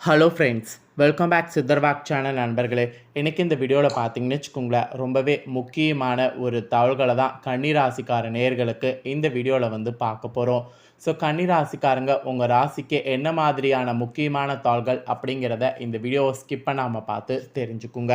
Hello friends welcome back சித்தர்வாக் channel நண்பர்களே. இன்றைக்கி இந்த வீடியோவில் பார்த்தீங்கன்னு வச்சுக்கோங்களேன் ரொம்பவே முக்கியமான ஒரு தகவல்களை தான் கன்னிராசிக்கார நேர்களுக்கு இந்த வீடியோவில் வந்து பார்க்க போகிறோம் ஸோ கன்னிராசிக்காரங்க உங்கள் ராசிக்கு என்ன மாதிரியான முக்கியமான தாள்கள் அப்படிங்கிறத இந்த வீடியோவை ஸ்கிப் பண்ணாமல் பார்த்து தெரிஞ்சுக்குங்க.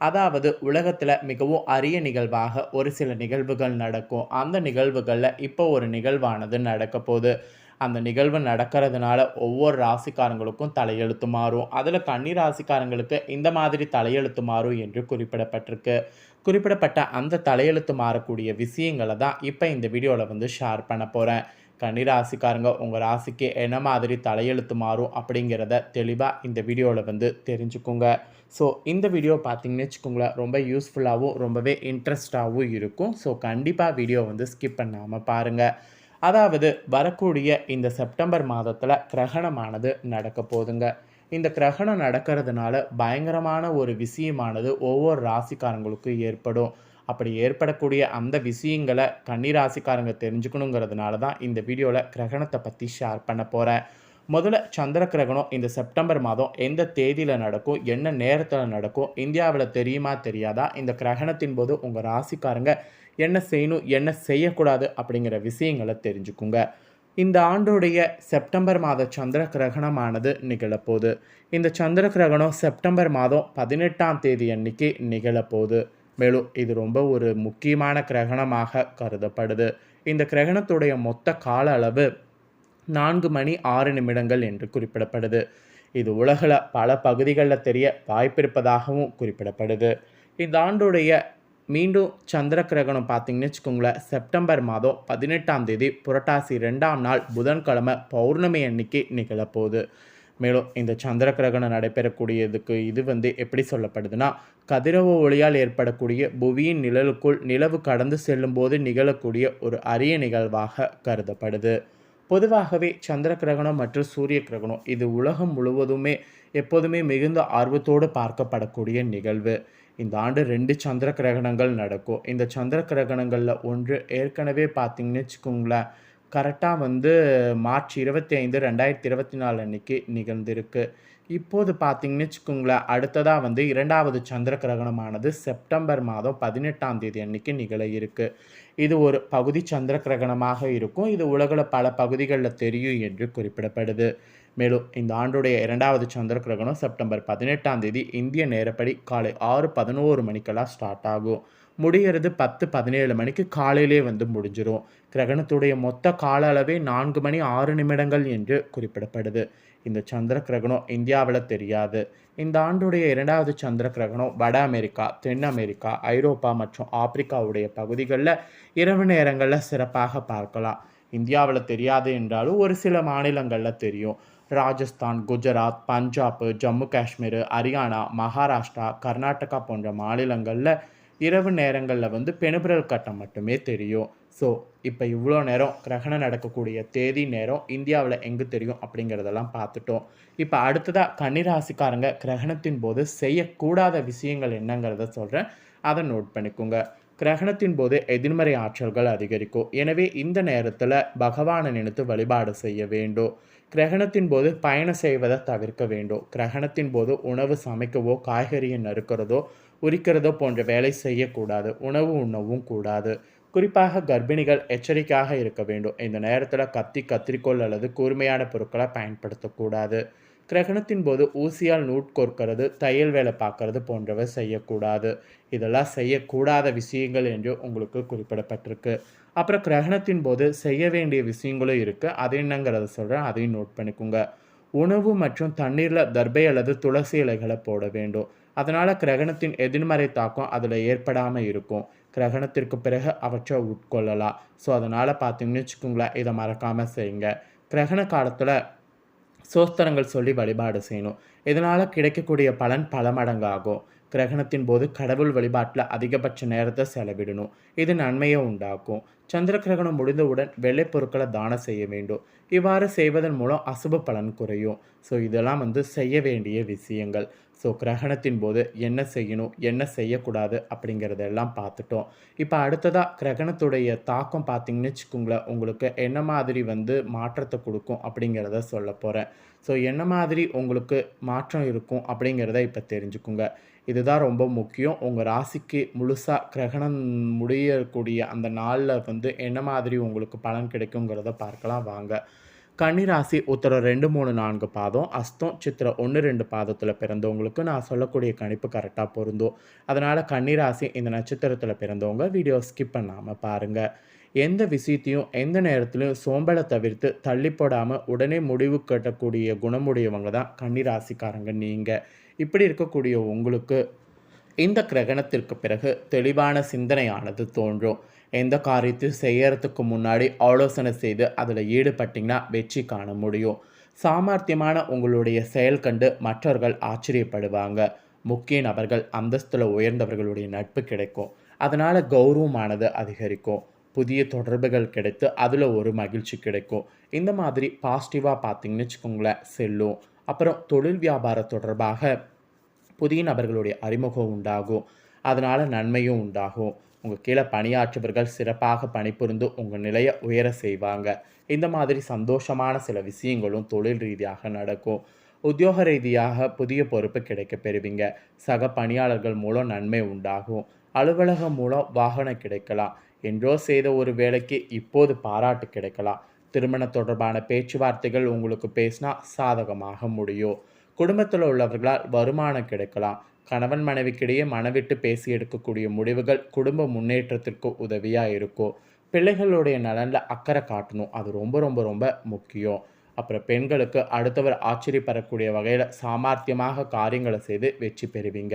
அதாவது உலகத்தில் மிகவும் அரிய நிகழ்வாக ஒரு சில நிகழ்வுகள் நடக்கும். அந்த நிகழ்வுகளில் இப்போ ஒரு நிகழ்வானது நடக்க போகுது. அந்த நிகழ்வு நடக்கிறதுனால ஒவ்வொரு ராசிக்காரங்களுக்கும் தலையெழுத்து மாறும். அதில் கன்னி ராசிக்காரங்களுக்கு இந்த மாதிரி தலையெழுத்து மாறும் என்று குறிப்பிடப்பட்டிருக்கு. குறிப்பிடப்பட்ட அந்த தலையெழுத்து மாறக்கூடிய விஷயங்களை தான் இப்போ இந்த வீடியோவில் வந்து ஷேர் பண்ண போகிறேன் கன்னி ராசிக்காரங்க உங்கள் ராசிக்கு என்ன மாதிரி தலையெழுத்து மாறும் அப்படிங்கிறத தெளிவாக இந்த வீடியோவில் வந்து தெரிஞ்சுக்கோங்க. ஸோ இந்த வீடியோ பார்த்தீங்கன்னு வச்சுக்கோங்களேன் ரொம்ப யூஸ்ஃபுல்லாகவும் ரொம்பவே இன்ட்ரெஸ்டாகவும் இருக்கும். ஸோ கண்டிப்பாக வீடியோ வந்து ஸ்கிப் பண்ணாமல் பாருங்கள் அதாவது வரக்கூடிய இந்த செப்டம்பர் மாதத்தில் கிரகணமானது நடக்க போதுங்க இந்த கிரகணம் நடக்கிறதுனால பயங்கரமான ஒரு விஷயமானது ஒவ்வொரு ராசிக்காரங்களுக்கும் ஏற்படும். அப்படி ஏற்படக்கூடிய அந்த விஷயங்களை கன்னிராசிக்காரங்க தெரிஞ்சுக்கணுங்கிறதுனால தான் இந்த வீடியோவில் கிரகணத்தை பற்றி ஷேர் பண்ண போகிறேன் முதல்ல சந்திர கிரகணம் இந்த செப்டம்பர் மாதம் எந்த தேதியில் நடக்கும் என்ன நேரத்தில் நடக்கும் இந்தியாவில் தெரியுமா தெரியாதா? இந்த கிரகணத்தின் போது உங்கள் ராசிக்காரங்க என்ன செய்யணும் என்ன செய்யக்கூடாது அப்படிங்கிற விஷயங்களை தெரிஞ்சுக்குங்க. இந்த ஆண்டுடைய செப்டம்பர் மாத சந்திர கிரகணமானது நிகழப்போகுது. இந்த சந்திர கிரகணம் செப்டம்பர் மாதம் பதினெட்டாம் தேதி அன்னைக்கு நிகழப்போகுது. மேலும் இது ரொம்ப ஒரு முக்கியமான கிரகணமாக கருதப்படுது. இந்த கிரகணத்துடைய மொத்த கால அளவு நான்கு மணி ஆறு நிமிடங்கள் என்று குறிப்பிடப்படுது. இது உலகில் பல பகுதிகளில் தெரிய வாய்ப்பிருப்பதாகவும் குறிப்பிடப்படுது. இந்த ஆண்டுடைய மீண்டும் சந்திர கிரகணம் பார்த்தீங்கன்னு வச்சுக்கோங்களேன் செப்டம்பர் மாதம் பதினெட்டாம் தேதி புரட்டாசி ரெண்டாம் நாள் புதன்கிழமை பௌர்ணமி அன்னைக்கு நிகழப்போகுது. மேலும் இந்த சந்திர கிரகணம் நடைபெறக்கூடியதுக்கு இது வந்து எப்படி சொல்லப்படுதுன்னா கதிரவ ஒளியால் ஏற்படக்கூடிய புவியின் நிழலுக்குள் நிலவு கடந்து செல்லும்போது நிகழக்கூடிய ஒரு அரிய நிகழ்வாக கருதப்படுது. பொதுவாகவே சந்திர கிரகணம் மற்றும் சூரிய கிரகணம் இது உலகம் முழுவதுமே எப்போதுமே மிகுந்த ஆர்வத்தோடு பார்க்கப்படக்கூடிய நிகழ்வு. இந்த ஆண்டு ரெண்டு சந்திர கிரகணங்கள் நடக்கும். இந்த சந்திர கிரகணங்களில் ஒன்று ஏற்கனவே பார்த்தீங்கன்னு வச்சுக்கோங்களேன் கரெக்டாக வந்து மார்ச் இருபத்தி ஐந்து ரெண்டாயிரத்தி இருபத்தி நாலு அன்னைக்கு நிகழ்ந்திருக்கு. இப்போது பார்த்தீங்கன்னு வச்சுக்கோங்களேன் அடுத்ததாக வந்து இரண்டாவது சந்திர கிரகணமானது செப்டம்பர் மாதம் பதினெட்டாம் தேதி அன்னைக்கு நிகழ இருக்கு. இது ஒரு பகுதி சந்திர கிரகணமாக இருக்கும். இது உலகில் பல பகுதிகளில் தெரியும் என்று குறிப்பிடப்படுது. மேலும் இந்த ஆண்டுடைய இரண்டாவது சந்திர கிரகணம் செப்டம்பர் பதினெட்டாம் தேதி இந்திய நேரப்படி காலை ஆறு பதினோரு மணிக்கெல்லாம் ஸ்டார்ட் ஆகும். முடிகிறது பத்து பதினேழு மணிக்கு காலையிலே வந்து முடிஞ்சிடும் கிரகணத்துடைய மொத்த கால அளவே நான்கு மணி ஆறு நிமிடங்கள் என்று குறிப்பிடப்படுது. இந்த சந்திர கிரகணம் இந்தியாவில் தெரியாது. இந்த ஆண்டுடைய இரண்டாவது சந்திர கிரகணம் வட அமெரிக்கா தென் அமெரிக்கா ஐரோப்பா மற்றும் ஆப்பிரிக்காவுடைய பகுதிகளில் இரவு நேரங்களில் சிறப்பாக பார்க்கலாம். இந்தியாவில் தெரியாது என்றாலும் ஒரு சில மாநிலங்களில் தெரியும். ராஜஸ்தான் குஜராத் பஞ்சாப் ஜம்மு காஷ்மீர் ஹரியானா மகாராஷ்டிரா கர்நாடகா போன்ற மாநிலங்களில் இரவு நேரங்களில் வந்து பெணுபிரல் கட்டம் மட்டுமே தெரியும். ஸோ இப்போ இவ்வளோ நேரம் கிரகணம் நடக்கக்கூடிய தேதி நேரம் இந்தியாவில் எங்கே தெரியும் அப்படிங்கிறதெல்லாம் பார்த்துட்டோம். இப்போ அடுத்ததாக கன்னிராசிக்காரங்க கிரகணத்தின் போது செய்யக்கூடாத விஷயங்கள் என்னங்கிறத சொல்கிறேன் அதை நோட் பண்ணிக்கோங்க. கிரகணத்தின் போது எதிர்மறை ஆற்றல்கள் அதிகரிக்கும். எனவே இந்த நேரத்தில் பகவானை நினைத்து வழிபாடு செய்ய வேண்டும். கிரகணத்தின் போது பயணம் செய்வதை தவிர்க்க வேண்டும். கிரகணத்தின் போது உணவு சமைக்கவோ காய்கறியை நறுக்கிறதோ உரிக்கிறதோ போன்ற வேலை செய்யக்கூடாது. உணவு உண்ணவும் கூடாது. குறிப்பாக கர்ப்பிணிகள் எச்சரிக்கையாக இருக்க வேண்டும். இந்த நேரத்தில் கத்தி கத்திரிக்கோள் அல்லது கூர்மையான பொருட்களை பயன்படுத்தக்கூடாது. கிரகணத்தின் போது ஊசியால் நூட்கொர்க்கிறது தையல் வேலை பார்க்கறது போன்றவை செய்யக்கூடாது. இதெல்லாம் செய்யக்கூடாத விஷயங்கள் என்று உங்களுக்கு குறிப்பிடப்பட்டிருக்கு. அப்புறம் கிரகணத்தின் போது செய்ய வேண்டிய விஷயங்களும் இருக்குது அது என்னங்கிறத சொல்கிறேன் அதையும் நோட் பண்ணிக்கோங்க. உணவு மற்றும் தண்ணீரில் தர்பை அல்லது துளசி இலைகளை போட வேண்டும். அதனால் கிரகணத்தின் எதிர்மறை தாக்கம் அதில் ஏற்படாமல் இருக்கும். கிரகணத்திற்கு பிறகு அவற்றை உட்கொள்ளலாம். ஸோ அதனால் பார்த்தீங்கன்னு வச்சுக்கோங்களேன். இதை மறக்காமல் செய்யுங்க. கிரகண காலத்தில் சோஸ்திரங்கள் சொல்லி வழிபாடு செய்யணும். இதனால் கிடைக்கக்கூடிய பலன் பல மடங்காகும். கிரகணத்தின் போது கடவுள் வழிபாட்டில் அதிகபட்ச நேரத்தை செலவிடணும். இது நன்மையை உண்டாக்கும். சந்திர கிரகணம் முடிந்தவுடன் வெள்ளை பொருட்களை தானம் செய்ய வேண்டும். இவ்வாறு செய்வதன் மூலம் அசுப பலன் குறையும். ஸோ இதெல்லாம் வந்து செய்ய வேண்டிய விஷயங்கள். ஸோ கிரகணத்தின் போது என்ன செய்யணும் என்ன செய்யக்கூடாது அப்படிங்கிறதெல்லாம் பார்த்துட்டோம். இப்போ அடுத்ததாக கிரகணத்துடைய தாக்கம் பார்த்தீங்கன்னு வச்சுக்கோங்களேன் உங்களுக்கு என்ன மாதிரி வந்து மாற்றத்தை கொடுக்கும் அப்படிங்கிறத சொல்ல போகிறேன் ஸோ என்ன மாதிரி உங்களுக்கு மாற்றம் இருக்கும் அப்படிங்கிறத இப்போ தெரிஞ்சுக்குங்க. இதுதான் ரொம்ப முக்கியம். உங்கள் ராசிக்கு முழுசாக கிரகணம் முடியக்கூடிய அந்த நாளில் வந்து வந்து என்ன மாதிரி உங்களுக்கு பலன் கிடைக்குங்கிறத பார்க்கலாம் வாங்க. கன்னிராசி உத்தரம் ரெண்டு மூணு நான்கு பாதம் அஸ்தம் சித்திரம் ஒன்று ரெண்டு பாதத்தில் பிறந்தவங்களுக்கு நான் சொல்லக்கூடிய கணிப்பு கரெக்டாக பொருந்தும். அதனால் கன்னிராசி இந்த நட்சத்திரத்தில் பிறந்தவங்க வீடியோ ஸ்கிப் பண்ணாமல் பாருங்கள் எந்த விஷயத்தையும் எந்த நேரத்திலையும் சோம்பலை தவிர்த்து தள்ளி போடாமல் உடனே முடிவு கட்டக்கூடிய குணமுடையவங்க தான் கன்னிராசிக்காரங்க நீங்கள் இப்படி இருக்கக்கூடிய உங்களுக்கு இந்த கிரகணத்திற்கு பிறகு தெளிவான சிந்தனையானது தோன்றும். எந்த காரியத்தையும் செய்யறதுக்கு முன்னாடி ஆலோசனை செய்து அதில் ஈடுபட்டிங்கன்னா வெற்றி காண முடியும். சாமர்த்தியமான உங்களுடைய செயல் கண்டு மற்றவர்கள் ஆச்சரியப்படுவாங்க. முக்கிய நபர்கள் அந்தஸ்தில் உயர்ந்தவர்களுடைய நட்பு கிடைக்கும். அதனால் கௌரவமானது அதிகரிக்கும். புதிய தொடர்புகள் கிடைத்து அதில் ஒரு மகிழ்ச்சி கிடைக்கும். இந்த மாதிரி பாசிட்டிவாக பார்த்தீங்கன்னு வச்சுக்கோங்களேன் செல்லும். அப்புறம் தொழில் வியாபாரம் தொடர்பாக புதிய நபர்களுடைய அறிமுகம் உண்டாகும். அதனால் நன்மையும் உண்டாகும். உங்கள் கீழே பணியாற்றுபவர்கள் சிறப்பாக பணிபுரிந்து உங்கள் நிலையை உயர செய்வாங்க. இந்த மாதிரி சந்தோஷமான சில விஷயங்களும் தொழில் ரீதியாக நடக்கும். உத்தியோக ரீதியாக புதிய பொறுப்பு கிடைக்க பெறுவீங்க. சக பணியாளர்கள் மூலம் நன்மை உண்டாகும். அலுவலகம் மூலம் வாகனம் கிடைக்கலாம். என்றோ செய்த ஒரு வேலைக்கு இப்போது பாராட்டு கிடைக்கலாம். திருமண தொடர்பான பேச்சுவார்த்தைகள் உங்களுக்கு பேசினா சாதகமாக முடியும். குடும்பத்தில் உள்ளவர்களால் வருமானம் கிடைக்கலாம். கணவன் மனைவிக்கிடையே மனவிட்டு பேசி எடுக்கக்கூடிய முடிவுகள் குடும்ப முன்னேற்றத்திற்கு உதவியாக இருக்கும் பிள்ளைகளுடைய நலனில் அக்கறை காட்டணும். அது ரொம்ப ரொம்ப ரொம்ப முக்கியம். அப்புறம் பெண்களுக்கு அடுத்தவர் ஆச்சரியப்படக்கூடிய வகையில் சாமர்த்தியமாக காரியங்களை செய்து வெற்றி பெறுவீங்க.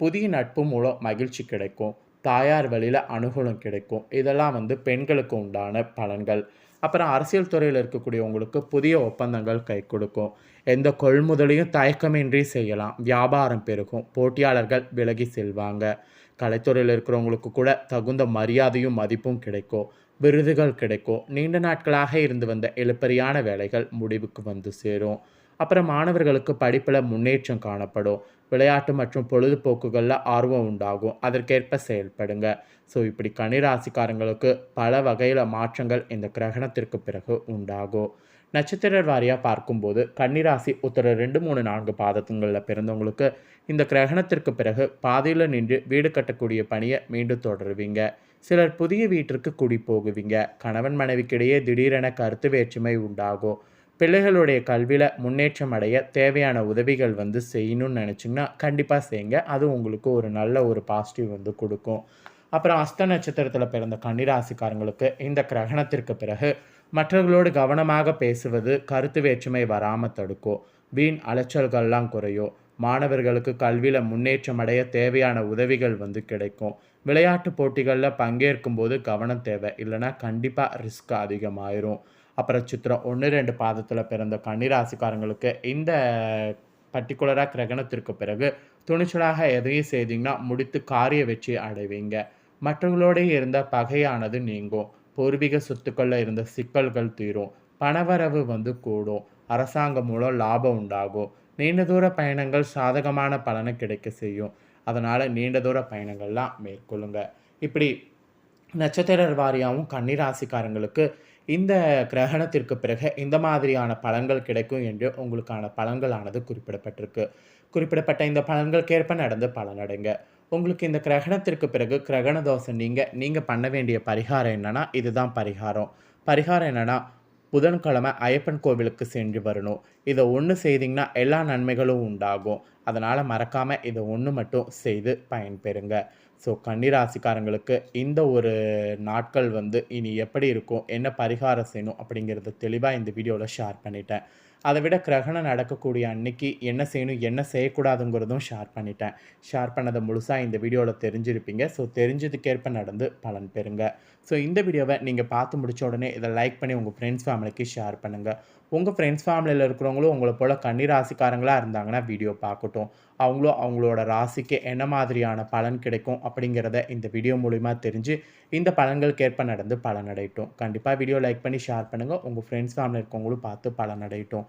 புதிய நட்பு மூலம் மகிழ்ச்சி கிடைக்கும். தாயார் வழியில் அனுகூலம் கிடைக்கும். இதெல்லாம் வந்து பெண்களுக்கு உண்டான பலன்கள். அப்புறம் அரசியல் துறையில் இருக்கக்கூடியவங்களுக்கு புதிய ஒப்பந்தங்கள் கை கொடுக்கும். எந்த கொள்முதலையும் தயக்கமின்றி செய்யலாம். வியாபாரம் பெருகும். போட்டியாளர்கள் விலகி செல்வாங்க. கலைத்துறையில் இருக்கிறவங்களுக்கு கூட தகுந்த மரியாதையும் மதிப்பும் கிடைக்கும். விருதுகள் கிடைக்கும். நீண்ட நாட்களாக இருந்து வந்த எழுப்பறியான வேலைகள் முடிவுக்கு வந்து சேரும். அப்புறம் மாணவர்களுக்கு படிப்பில் முன்னேற்றம் காணப்படும். விளையாட்டு மற்றும் பொழுதுபோக்குகளில் ஆர்வம் உண்டாகும். அதற்கேற்ப செயல்படுங்க. ஸோ இப்படி கனிராசிக்காரங்களுக்கு பல வகையில் மாற்றங்கள் இந்த கிரகணத்திற்கு பிறகு உண்டாகும். நட்சத்திர வாரியாக பார்க்கும்போது கன்னிராசி உத்தர ரெண்டு மூணு நான்கு பாதத்துங்களில் பிறந்தவங்களுக்கு இந்த கிரகணத்திற்கு பிறகு பாதையில் நின்று வீடு கட்டக்கூடிய பணியை மீண்டும் தொடருவீங்க. சிலர் புதிய வீட்டிற்கு குடி போகுவீங்க. கணவன் மனைவிக்கிடையே திடீரென கருத்து வேற்றுமை உண்டாகும். பிள்ளைகளுடைய கல்வியில் முன்னேற்றம் அடைய தேவையான உதவிகள் வந்து செய்யணும்னு நினச்சிங்கன்னா கண்டிப்பாக செய்யுங்க. அது உங்களுக்கு ஒரு நல்ல ஒரு பாசிட்டிவ் வந்து கொடுக்கும். அப்புறம் அஸ்த நட்சத்திரத்தில் பிறந்த கன்னிராசிக்காரங்களுக்கு இந்த கிரகணத்திற்கு பிறகு மற்றவர்களோடு கவனமாக பேசுவது கருத்து வேற்றுமை வராமல் தடுக்கும் வீண் அலைச்சல்கள்லாம் குறையும் மாணவர்களுக்கு கல்வியில் முன்னேற்றம் அடைய தேவையான உதவிகள் வந்து கிடைக்கும். விளையாட்டு போட்டிகளில் பங்கேற்கும் போது கவனம் தேவை. இல்லைன்னா கண்டிப்பாக ரிஸ்க் அதிகமாயிரும். அப்புறம் சித்திரம் ஒன்று ரெண்டு பாதத்தில் பிறந்த கன்னிராசிக்காரங்களுக்கு இந்த பர்டிகுலராக கிரகணத்திற்கு பிறகு துணிச்சலாக எதையும் செய்தீங்கன்னா முடித்து காரிய வெற்றி அடைவீங்க. மற்றவர்களோடு இருந்த பகையானது நீங்கும். பூர்வீக சொத்துக்களில் இருந்த சிக்கல்கள் தீரும். பணவரவு வந்து கூடும். அரசாங்கம் மூலம் லாபம் உண்டாகும். நீண்ட தூர பயணங்கள் சாதகமான பலனை கிடைக்க செய்யும். அதனால் நீண்ட தூர பயணங்கள்லாம் மேற்கொள்ளுங்க. இப்படி நட்சத்திர வாரியாகவும் கன்னிராசிக்காரங்களுக்கு இந்த கிரகணத்திற்கு பிறகு இந்த மாதிரியான பலன்கள் கிடைக்கும் என்று உங்களுக்கான பலன்களானது குறிப்பிடப்பட்டிருக்கு. குறிப்பிடப்பட்ட இந்த பலன்களுக்கேற்ப நடந்து பலனடைங்க. உங்களுக்கு இந்த கிரகணத்திற்கு பிறகு கிரகண தோசை நீங்கள் நீங்கள் பண்ண வேண்டிய பரிகாரம் என்னென்னா இதுதான் பரிகாரம். பரிகாரம் என்னென்னா புதன்கிழமை ஐயப்பன் கோவிலுக்கு சென்று வரணும். இதை ஒன்று செய்திங்கன்னா எல்லா நன்மைகளும் உண்டாகும். அதனால் மறக்காமல் இதை ஒன்று மட்டும் செய்து பயன்பெறுங்க. ஸோ கன்னிராசிக்காரங்களுக்கு இந்த ஒரு நாட்கள் வந்து இனி எப்படி இருக்கும் என்ன பரிகாரம் செய்யணும் அப்படிங்கிறத தெளிவாக இந்த வீடியோவில் ஷேர் பண்ணிட்டேன். அதை விட கிரகணம் நடக்கக்கூடிய அன்னைக்கு என்ன செய்யணும் என்ன செய்யக்கூடாதுங்கிறதும் ஷேர் பண்ணிட்டேன். ஷேர் பண்ணதை முழுசாக இந்த வீடியோவில் தெரிஞ்சிருப்பீங்க. ஸோ தெரிஞ்சதுக்கேற்ப நடந்து பலன் பெறுங்க. ஸோ இந்த வீடியோவை நீங்கள் பார்த்து முடிச்ச உடனே இதை லைக் பண்ணி உங்கள் ஃப்ரெண்ட்ஸ் ஃபேமிலிக்கு ஷேர் பண்ணுங்கள் உங்கள் ஃப்ரெண்ட்ஸ் ஃபேமிலியில் இருக்கிறவங்களும் உங்களை போல் கன்னிராசிக்காரங்களாக இருந்தாங்கன்னா வீடியோ பார்க்கட்டும். அவங்களும் அவங்களோட ராசிக்கு என்ன மாதிரியான பலன் கிடைக்கும் அப்படிங்கிறத இந்த வீடியோ மூலிமா தெரிஞ்சு இந்த பலன்களுக்கு ஏற்ப நடந்து பலனடையட்டும். கண்டிப்பாக வீடியோ லைக் பண்ணி ஷேர் பண்ணுங்கள் உங்கள் ஃப்ரெண்ட்ஸ் ஃபேமிலி இருக்கவங்களும் பார்த்து பலனடையட்டும்.